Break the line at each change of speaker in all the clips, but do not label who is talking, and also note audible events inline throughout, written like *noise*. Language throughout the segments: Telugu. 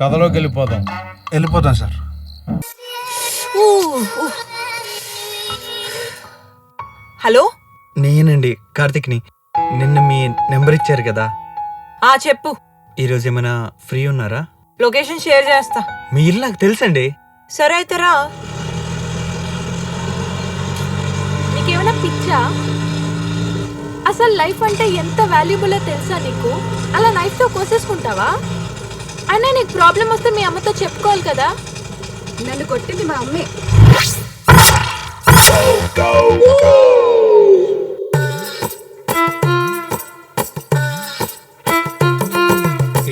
కథలోకి వెళ్ళిపోదాం.
వెళ్ళిపోతాం సార్.
హలో?
నేనండి కార్తిక్ని. నిన్న మీ నెంబర్ ఇచ్చారు కదా.
ఆ చెప్పు.
ఈరోజు ఏమైనా ఫ్రీ ఉన్నారా?
లొకేషన్ షేర్ చేస్తా.
మీ ఇల్లు నాకు తెలుసండి.
సరే అయితే రా.
నీకేమైనా పిచ్చా? అసలు లైఫ్ అంటే ఎంత వాల్యుబుల్లో తెలుసా నీకు? అలా నైఫ్తో కోసేసుకుంటావా? అయినా నీకు ప్రాబ్లం వస్తే మీ అమ్మతో చెప్పుకోవాలి కదా.
నన్ను కొట్టింది మా అమ్మే.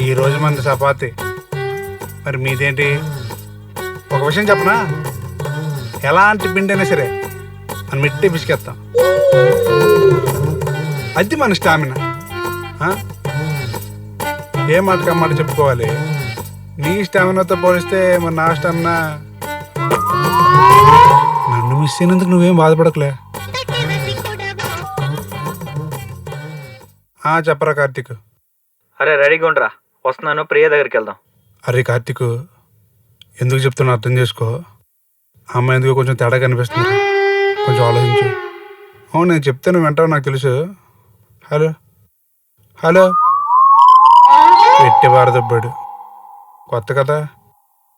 ఈ రోజు మంది చపాతి. మరి మీదేంటి? ఒక విషయం చెప్పనా? ఎలాంటి పిండి అయినా సరే మనం మిట్టి పిసికేస్తాం అది మన స్టామినా. ఆ? ఏ మాట చెప్పుకోవాలి? నీ స్టామినాతో పోలిస్తే మరి నా స్టామినా? నన్ను మిస్ అయినందుకు నువ్వేం బాధపడకలే. ఆ, చెప్పరా కార్తీక్.
అరే రెడీగా ఉండరా. వస్తున్నాను ప్రియ దగ్గరికి వెళ్దాం.
అరే కార్తీక్ ఎందుకు చెప్తున్నా అర్థం చేసుకో. అమ్మాయి ఎందుకు కొంచెం తేడా కనిపిస్తుంది. కొంచెం ఆలోచించు. అవును నేను చెప్తే నువ్వు వింటావు నాకు తెలుసు. హలో. హలో. పెట్టి బారదబ్బాడు కొత్త కదా?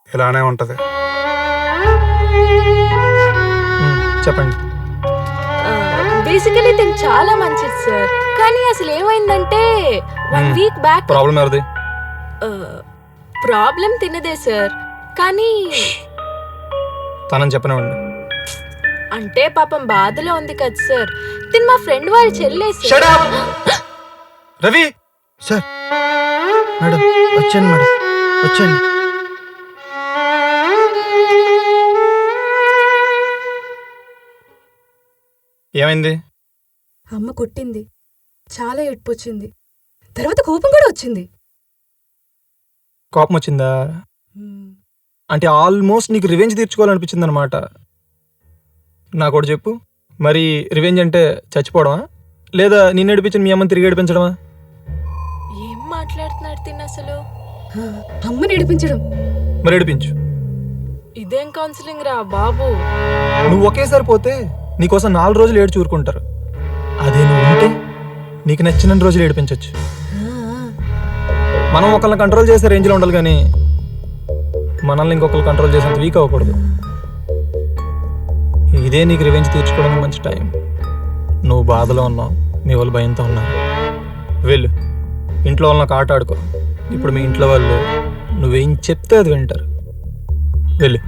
ఇలానే ఉంటది.
చెప్పండి.
బేసికలీ తిను చాలా మంచిది సార్. కానీ అసలు ఏమైందంటే వన్. వీక్ బ్యాక్
ప్రాబ్లం ఎవరిది?
ప్రాబ్లం తినదే సార్. కానీ
తనని చెప్పనివ్వండి.
అంటే పాపం బాధలో ఉంది కదా సార్. తిను మా ఫ్రెండ్ వాళ్ళ చెల్లె సార్. *gasps*
రవి!
సార్ మేడం వచ్చాను మేడం వచ్చాను
ఏమైంది?
అమ్మ కొట్టింది. చాలా ఏడ్పొచ్చింది. తర్వాత కోపం కూడా వచ్చింది.
కోపం వచ్చిందా అంటే ఆల్మోస్ట్ నీకు రివెంజ్ తీర్చుకోవాలనిపించింది అనమాట నాకు ఒకటి చెప్పు. మరి రివెంజ్ అంటే చచ్చిపోవడమా? లేదా నిన్ను ఏడిపించిన మీ అమ్మని తిరిగి ఏడిపించడమా?
మాట్లాడుతున్నాడు తిను అసలు.
అమ్మని ఏడిపించడం.
మరి ఏడిపించు.
ఇదేం కౌన్సిలింగ్ రా బాబు.
నువ్వు ఒకేసారి పోతే నీకోసం నాలుగు రోజులు ఏడ్చి ఊరుకుంటారు. అదే నువ్వు ఉంటే నీకు నచ్చిన రోజులు ఏడిపించవచ్చు మనం ఒకళ్ళని కంట్రోల్ చేసే రేంజ్లో ఉండాలి కానీ మనల్ని ఇంకొకరు కంట్రోల్ చేసేంత వీక్ అవ్వకూడదు. ఇదే నీకు రివెంజ్ తీర్చుకోవడానికి మంచి టైం నువ్వు బాధలో ఉన్నావు మీ వాళ్ళు భయంతో ఉన్నారు. వెళ్ళు. ఇంట్లో వాళ్ళకి ఆట ఆడుకో. ఇప్పుడు మీ ఇంట్లో వాళ్ళు నువ్వేం చెప్తే అది వింటారు. వెళ్ళు.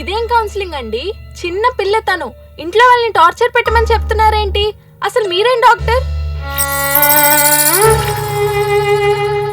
ఇదేం కౌన్సిలింగ్ అండి? చిన్న పిల్ల తను ఇంట్లో వాళ్ళని టార్చర్ పెట్టమని చెప్తున్నారేంటి? అసలు మీరేం డాక్టర్